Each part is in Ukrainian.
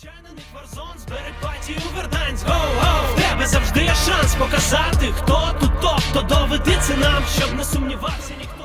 Чайний Варзон з Берепаті у Верданськ. В тебе завжди є шанс показати, хто тут топ, то доведи це нам, щоб не сумнівався ніхто.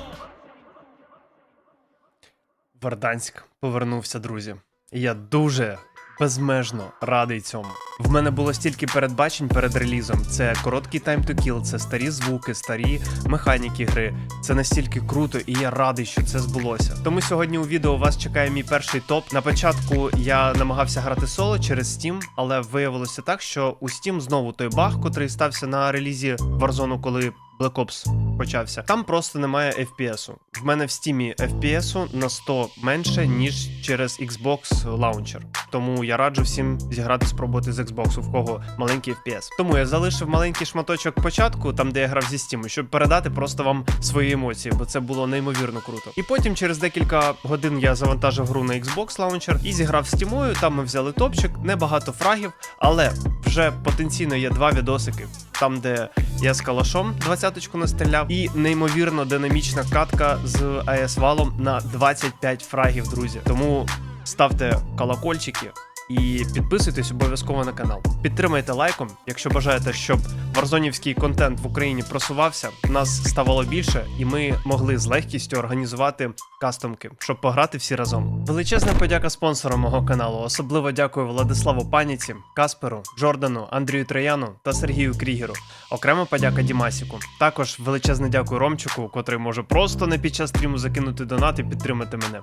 Верданськ повернувся, друзі. Я дуже безмежно радий цьому. В мене було стільки передбачень перед релізом. Це короткий time to kill, це старі звуки, старі механіки гри. Це настільки круто, і я радий, що це збулося. Тому сьогодні у відео вас чекає мій перший топ. На початку я намагався грати соло через Steam, але виявилося так, що у Steam знову той баг, котрий стався на релізі Warzone, коли Black Ops почався. Там просто немає FPS. В мене в стімі FPS на 100 менше, ніж через Xbox Launcher. Тому я раджу всім зіграти спробувати з Xbox, в кого маленький FPS. Тому я залишив маленький шматочок початку, там де я грав зі Steam, щоб передати просто вам свої емоції, бо це було неймовірно круто. І потім через декілька годин я завантажив гру на Xbox Launcher і зіграв з Тімою. Там ми взяли топчик, небагато фрагів, але вже потенційно є два відосики. Там, де я з калашом 20-ку настріляв, і неймовірно динамічна катка з АС валом на 25 фрагів, друзі. Тому ставте колокольчики і підписуйтесь обов'язково на канал. Підтримайте лайком, якщо бажаєте, щоб варзонівський контент в Україні просувався, нас ставало більше, і ми могли з легкістю організувати кастомки, щоб пограти всі разом. Величезна подяка спонсорам мого каналу. Особливо дякую Владиславу Паніці, Касперу, Джордану, Андрію Трояну та Сергію Крігеру. Окрема подяка Дімасіку. Також величезне дякую Ромчику, котрий може просто не під час стріму закинути донат і підтримати мене.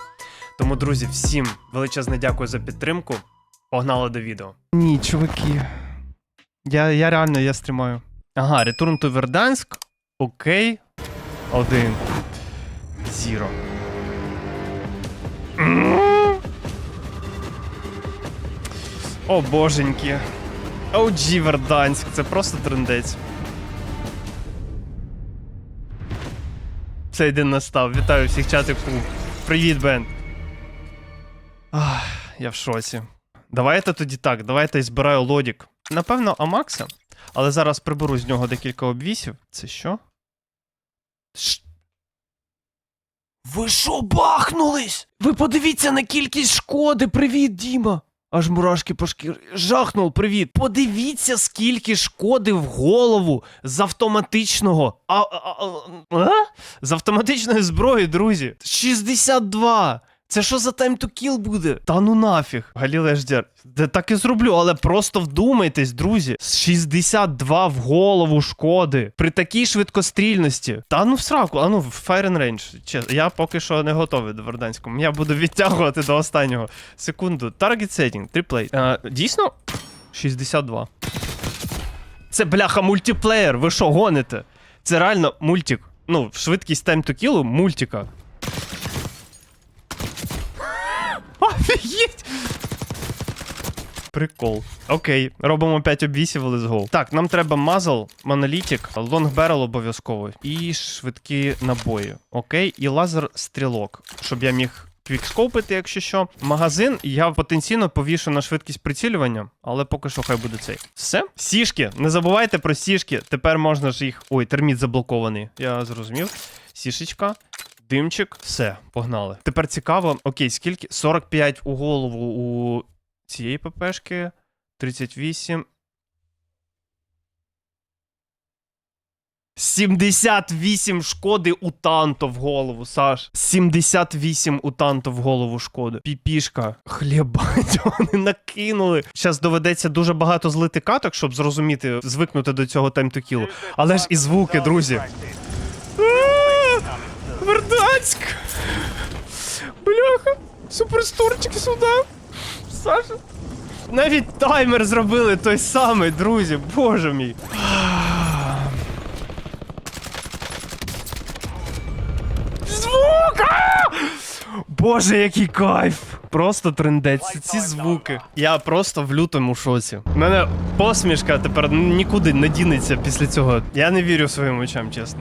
Тому, друзі, всім величезне дякую за підтримку. Погнали до відео. Ні, чуваки. Я, я реально я стрімаю. Ага, Return to Verdansk. Окей. Один. Зіро. О боженьки. OG Верданськ, це просто трендець. Цей день настав. Вітаю всіх чатику. Привіт, Бен. Ах, я в шоці. Давайте тоді так, давайте збираю лодік. Напевно, Амакса, але зараз приберу з нього декілька обвісів. Це що? Ш... Ви що бахнулись? Ви подивіться на кількість шкоди. Привіт, Діма. Аж мурашки по шкірі. Жахнув, привіт. Подивіться, скільки шкоди в голову з автоматичного. А, а, а, а? З автоматичної зброї, друзі. 62. Це що за time to kill буде? Та ну нафіг. Галіле ждер. Де так і зроблю, але просто вдумайтесь, друзі. 62 в голову шкоди. При такій швидкострільності. Та ну в сраку, а ну в Fire and Range. Чесно, я поки що не готовий до Верданському. Я буду відтягувати до останнього. Секунду. Target setting, триплей. А, дійсно? 62. Це бляха мультиплеєр. Ви що гоните? Це реально мультик. Ну, швидкість time to kill мультика. Офігеть! Прикол. Окей, робимо 5 обвісів, let's go. Так, нам треба мазл, монолітик, лонгберл обов'язково. І швидкі набої. Окей, і лазер стрілок, щоб я міг квікскопити, якщо що. Магазин я потенційно повішу на швидкість прицілювання, але поки що хай буде цей. Все. Сішки. Не забувайте про сішки. Тепер можна ж їх. Ой, терміт заблокований. Я зрозумів. Сішечка. Димчик, все, погнали. Тепер цікаво, окей, скільки? 45 у голову у цієї ППшки, 38. 78 шкоди у танто в голову, Саш. 78 у танто в голову шкоди. Піпішка. Хлібать, вони накинули. Зараз доведеться дуже багато злити каток, щоб зрозуміти, звикнути до цього тайм-то-кілу. Але ж і звуки, друзі. Верданськ! Бляха! Суперсторчик сюди! Саша! Навіть таймер зробили той самий, друзі, боже мій. Звук! Боже, який кайф! Просто трендець. Ці звуки. Я просто в лютому шоці. У мене посмішка тепер нікуди не дінеться після цього. Я не вірю своїм очам, чесно.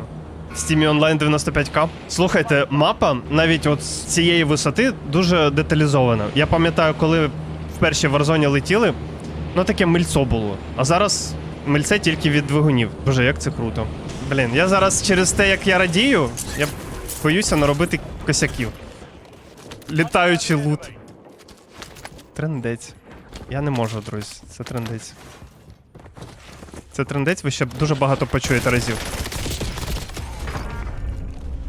В Steam онлайн 95к. Слухайте, мапа навіть от з цієї висоти дуже деталізована. Я пам'ятаю, коли в першій Warzone летіли, ну таке мильцо було. А зараз мильце тільки від двигунів. Боже, як це круто. Блін, я зараз через те, як я радію, я боюся наробити косяків. Літаючий лут. Трендець. Я не можу, друзі. Це трендець. Це трендець, ви ще дуже багато почуєте разів.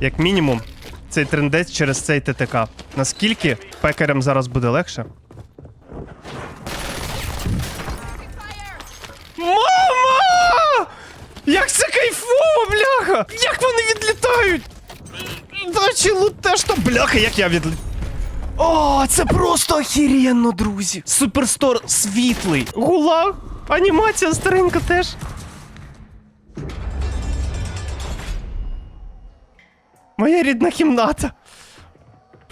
Як мінімум, цей трендець через цей ТТК. Наскільки пекарям зараз буде легше? Мама! Як це кайфово, бляха! Як вони відлітають! Дачі лут теж то бляха, як я відлітаю. О, це просто охеренно, друзі! Суперстор світлий! Гулаг! Анімація старенька теж. Моя рідна кімната.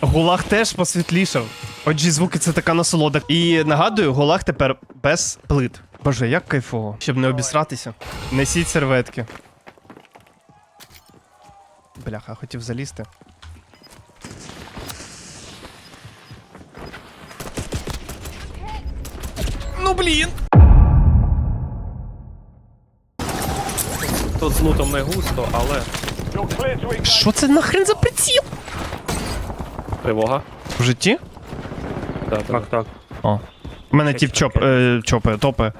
Гулаг теж посвітлішав. Отже, звуки це така насолода. І нагадую, гулаг тепер без плит. Боже, як кайфово. Щоб не обісратися. Несіть серветки. Бляха, хотів залізти. Ну блін. Тут з лутом не густо, але Що це нахрен за приціл? тривога. В житті? Так, так. так. О. У мене тіп чоп, е, чопи, топи.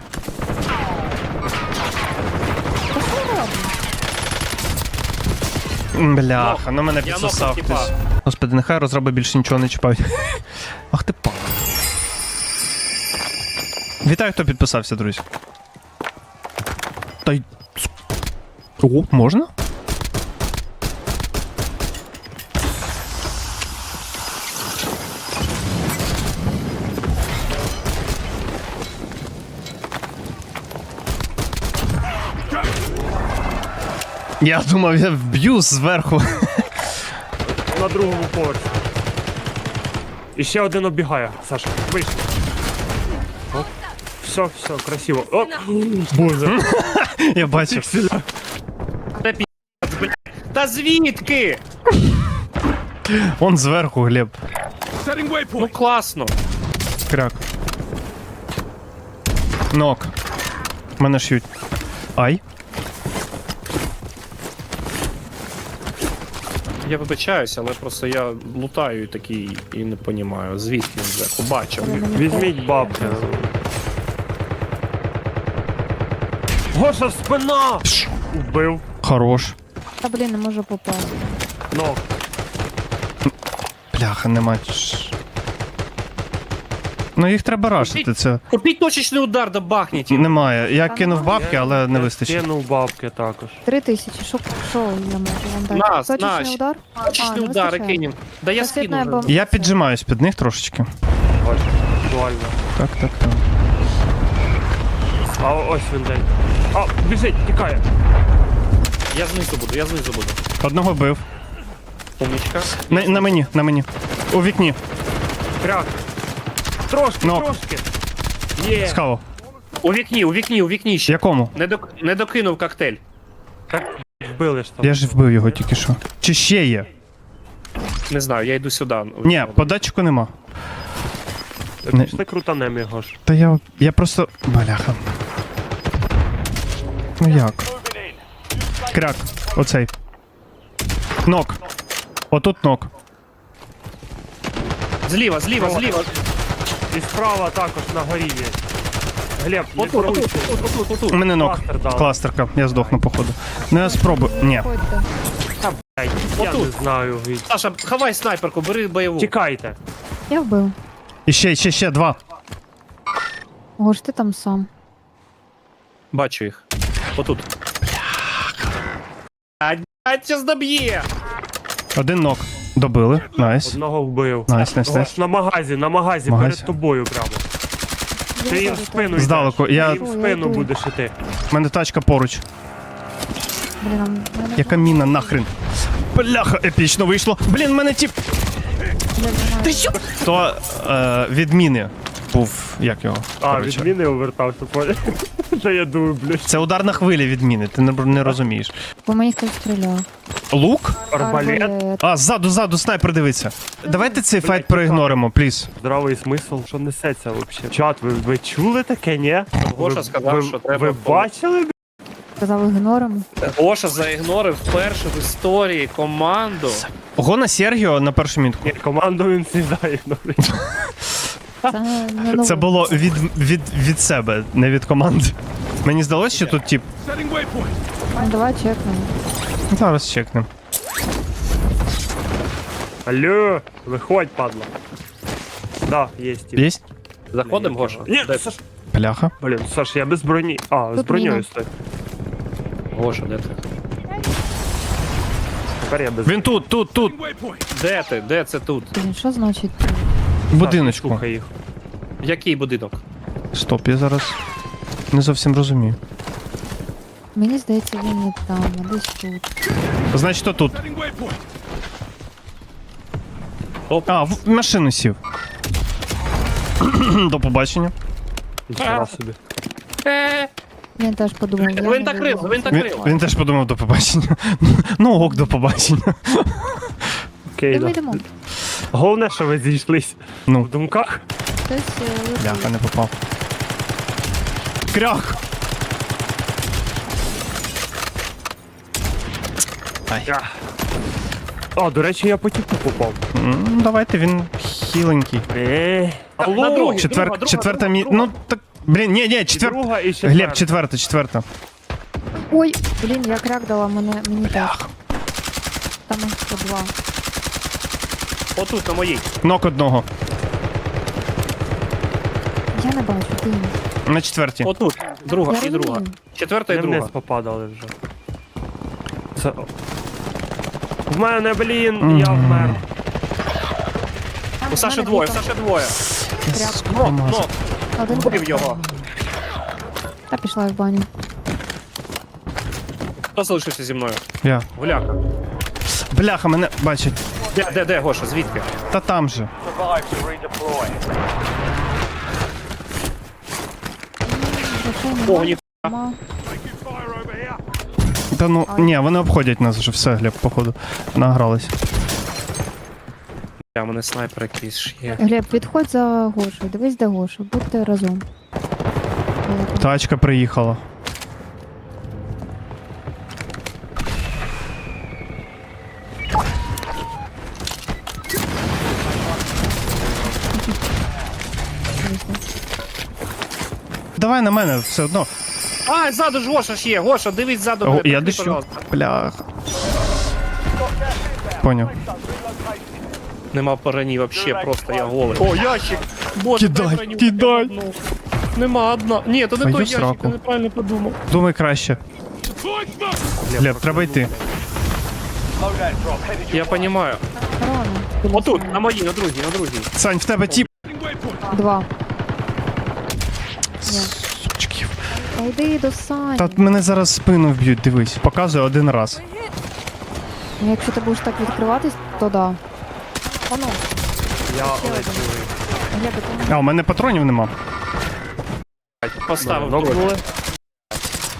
М, Бляха, ну мене Я підсосав нокнув тіпа. хтось. Господи, нехай розроби більше нічого не чіпають. Ах ти пала. Вітаю, хто підписався, друзі. Та й. О, можна? Я думав, я вб'ю зверху. На другому поверсі. І ще один оббігає, Саша. Вийшли. Оп. Все, все, красиво. Оп. Боже. Я бачив. Та звідки? Он зверху, Глеб. Ну класно. Кряк. Нок. Мене ш'ють. Ай. Я вибачаюся, але просто я лутаю і такий і не понімаю. Звідки він зверху? Побачив. Візьміть бабки. Гоша, спина! Убив. Хорош. Та блін, не можу попасти. Ну, Бляха, нема. ч- Ну їх треба рашити, це Купіть точечний удар да бахніть. їх. немає. Я кинув бабки, але не я вистачить. Кинув бабки також. Три тисячі, що, що я можу вам дати? Нас, Точечний наш. удар? А, Точечний не удар вистачає. кинем. Да я Касетна скину. бомба. вже. Я піджимаюсь під них трошечки. Ось. Так, так, так. А ось він день. А, біжить, тікає. Я знизу буду, я знизу буду. Одного бив. Умничка. На, на мені, на мені. У вікні. Кряк. Трошки, Нок. трошки. Є. Скаво. У вікні, у вікні, у вікні ще. Якому? Не, док... не докинув коктейль. Так, вбили ж там. Я ж вбив його тільки що. Чи ще є? Не знаю, я йду сюди. Ні, по датчику нема. не- Пішли крутанем його ж. Та я. Я просто. Бляха. Ну як? Кряк. Оцей. Нок. Отут нок. Зліва, зліва, зліва. І справа також на горі є. Глеб, не Отут, отут, порушуй. отут, отут, У мене нок. Кластер дали. Кластерка. Я здохну, походу. Ну я спробую. Ні. Ай, Я Отут. не знаю. Віть. Саша, хавай снайперку, бери бойову. Тікайте. Я вбив. І ще, ще, ще два. Ого ж ти там сам. Бачу їх. Отут. Блядь, зараз доб'є. Один нок. Добили. Найс. Одного вбив. Найс, найс, найс. На магазі, на магазі, Магазі. перед тобою прямо. Ти їм в спину йдеш. Здалеку, Ти я- їм в спину будеш іти. У мене тачка поруч. Блін, а мене Яка міна нахрен. Бляха, епічно вийшло. Блін, в мене тіп. Ти що? То е, відміни був. Як його? А, Коротше. відміни увертався, понял? Та я думаю, блядь. Це удар на хвилі відміни, ти не, не розумієш. По мені хтось стріляв. Лук, арбалет. А, ззаду, ззаду, снайпер дивиться. Давайте цей файт проігноримо, пліз. Здравий смисл, що несеться взагалі. Чат, ви, ви чули таке, ні? Гоша сказав, ви, що треба Ви бачили? б***? Сказав ігнором. Гоша заігнорив вперше в історії команду. Гона Сергіо на першу мітку. Ні, команду він сідає. ну, блядь. Це не. Це було від, від, від себе, не від команди. Мені здалося, що тут тип. Ну, давай чекнемо. Зараз чекнем. Алло, виходь, падла. Да, є тип. Є? Заходимо, Гоша? Ні, Де Саш, Пляха. блін, Саш, я без броні. А, з Тут броньою стой. Гоша, де ти? Тепер я без Він тут, тут, тут. Де ти? Де це тут? Блін, що значить? Будиночку. Слухай їх. Який будинок? Стоп, я зараз не зовсім розумію. Мені здається, він не там, а десь тут. Значить, то тут. Оп. А, в машину сів. До побачення. Ніхера собі. Він теж подумав. я Він не так крив, вибрав. він так Він, крив. він теж подумав до побачення. Ну, ок, до побачення. Окей, да. йдемо. Головне, що ви зійшлись Ну, в думках. Хтось е, летить. бляха, не попав. Крях! А, до речі, я по тіпу попав. М, Давайте, він хіленький. Е, на другий. Четвер... друга, друга, четверта друга, мі... друга. Ну, так... Блін, ні, ні, і четвер... друга і ще Глеб, четверта, четверта. Ой, блін, я крак дала, мене, мені теж. Там їх по два. Отут, на моїй. Нок одного. Я не бачу, він? На четвертій. Отут. Друга Я і друга. розумію. Четверта і Не вниз друга. попадали вже. Це... В мене, блін, я вмер. У Саші мене двоє, у дві Саші двоє. Нок, нок. Один Вбив його. Та пішла в баню. Хто залишився зі мною? Я. Гуляка. Бляха, мене бачить. Де, де, де, Гоша, звідки? Та там же. О, ні. нема. Та ну, ні, вони обходять нас вже все, Глеб, походу. Награлись. Я мене снайпер якийсь ж є. Глеб, підходь за Гошою, дивись, де Гоша, будьте разом. Е, Тачка приїхала. Давай на мене все одно. А, ззаду ж Гоша ж є. Гоша, дивись ззаду. О, мене, я прикрий, пожалуйста. Бляха. Поняв. Нема броні вообще, просто я голий. О, ящик! Боже, Кидай, дай броню, кидай. б одну. Нема одна. Ні, то не Твою той ящик, сраку. ти неправильно подумав. Думай краще. Глеб, треба йти. Я понімаю. Рано. Отут, на моїй, на другій, на другій. Сань, в тебе тіп. Два. Сучків. Та йди до Сані. Та мене зараз спину вб'ють, дивись. Показую один раз. Ну, Якщо ти будеш так відкриватись, то да. Воно. Я ледь. А, у мене патронів нема. Поставив Добре,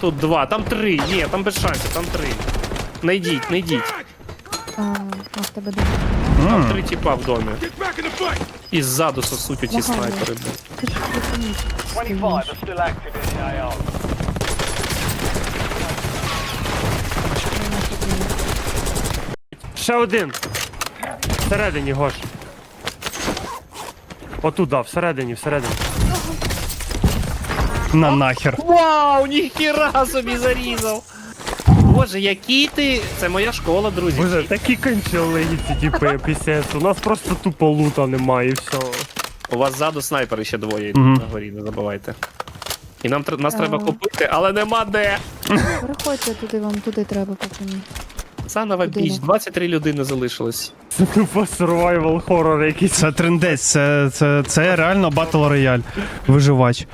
тут. два, там три. Ні, там без шансів, там три. Не йдіть, не йдіть. А, а в тебе де? Там М. три тіпа в домі. І ззаду сосуть оці Ага, снайпери. блін. Ти ж припинись. Стоїш. Ще один. Всередині, Гош. Отут, да, всередині, всередині. На нахер. Вау, ніхіра собі зарізав. Боже, який ти. Це моя школа, друзі. Боже, такі кончали ці типи пісець. У нас просто тупо лута немає і все. У вас ззаду снайпери ще двоє Мгм. на горі, не забувайте. І нам тр- нас треба купити, але нема де. Переходьте туди, вам туди треба поки ні. Заново біч, 23 людини залишилось. Це тупо survival хоррор якийсь. Це трендець, це, це, це реально батл рояль. Виживач.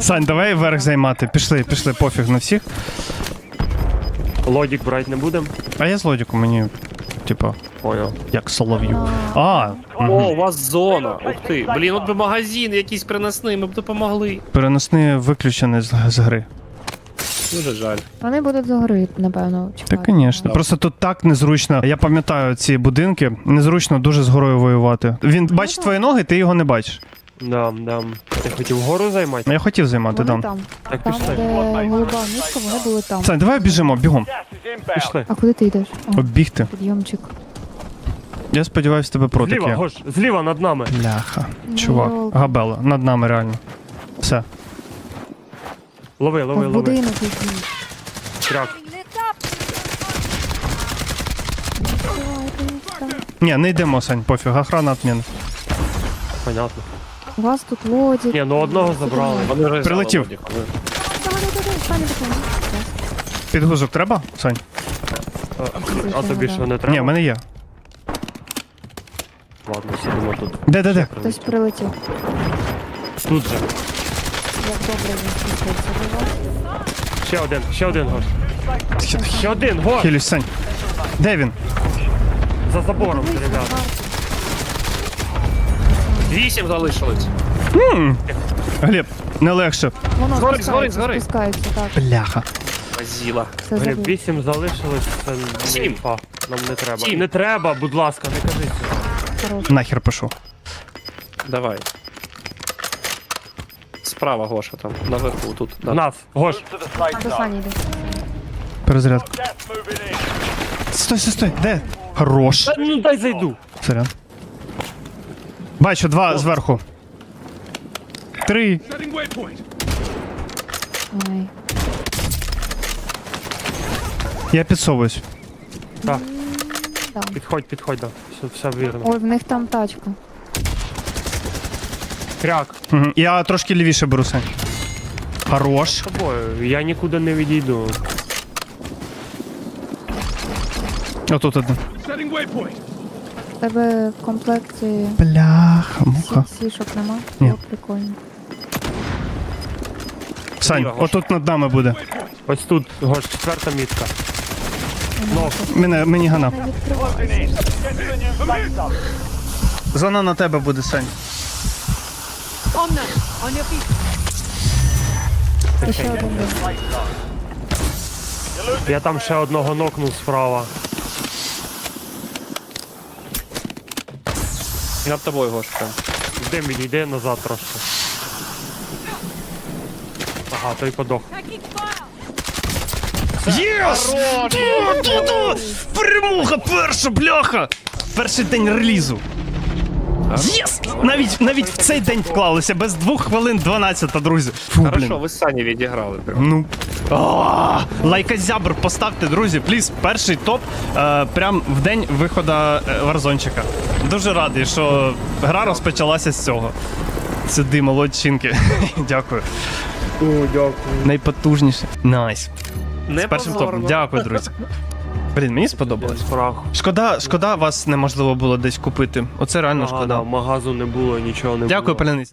Сань, давай верх займати. Пішли, пішли, пофіг на всіх. Лодік брати не будемо. А я з лодіку, мені, типа, Понял. як солов'ю. А, А, О, мгм. у вас зона. Ух ти. Блін, от би магазин якийсь принесли, ми б допомогли. переносний виключений з, з гри. Дуже жаль. Вони будуть згори, напевно, Та, чекати. звісно. Просто тут так незручно. Я пам'ятаю ці будинки. Незручно дуже з горою воювати. Він бачить твої ноги, ти його не бачиш. Да, да. Ти хотів гору займати? Я хотів займати, Вони дам. там. Так Там, пішли. де голуба мішка, вони були там. Сань, давай біжимо, бігом. Пішли. А куди ти йдеш? О, Оббігти. підйомчик. Я сподіваюся, тебе протик Зліва. Гош, зліва над нами. Бляха. Ну, Чувак, йолки. габела, над нами реально. Все. Лови, лови, в лови. будинок. Кряк. Ні, не йдемо, Сань, пофіг, охрана отміна. Понятно. У вас тут лодік. Ні, ну одного забрали. Вони вже взяли Прилетів. Давай, давай, давай. Підгузок треба, Сань? А тобі що не треба? Ні, в мене є. Ладно, сидимо тут. Де, де, де? Хтось прилетів. Тут же. Як добре він спустився до вас. Ще один, ще один Гош. Ще один, Гош! Хілюсь, Сань. Де він? За забором, Дивись, ребят. Вісім залишилось. Глеб, не легше. Воно Згори, спускається, згори, згори. спускається, так. Бляха. Глеб, забув. вісім залишилось, це не Сім. Нам не треба. Сім. Не треба, будь ласка, не кажи цього. Хорош. Нахер пишу. Давай. Справа Гоша там, наверху тут. В Да. нас, Гош. До Сані йде. Перезарядку. Стой, стой, стой. Де? Хорош. Та, Ну дай зайду. Сорян. Бачу, два зверху. Три. Ай. Я підсовуюсь. Так, Да. підходь, підходь, да. Все, все вірно. Ой, в них там тачка. Кряк. Угу. Я трошки лівіше беру, Сань. Хорош. З тобою, я нікуди не відійду. Отут один. В тебе в комплекті Бляха, муха. сішок нема? Ні. О, прикольно. Сань, отут над нами буде. Ось тут, Гош, четверта мітка. Мене, мені гана. Зона на тебе буде, Сань. Ще один я там ще одного нокнув справа. Над тобою Гоша там. Йди, назад трошки. Ага, той подох. Єс! Перемога перша, бляха! Перший день релізу. Єс! Навіть, навіть в цей день вклалися, без двох хвилин 12, друзі. Фу, Хорошо, блін. ви з Сані відіграли. прям. Ну. А, Лайкозябр поставте, друзі, пліз, перший топ е, прям в день виходу е, Варзончика. Дуже радий, що гра розпочалася з цього. Сюди, молодчинки. Дякую. О, дякую. Найпотужніше. Найс. Не З першим топом. Дякую, друзі. Блін, мені сподобалось. Шкода, шкода, вас неможливо було десь купити. Оце реально шкода. магазу не було, нічого не було. Дякую, паляниці.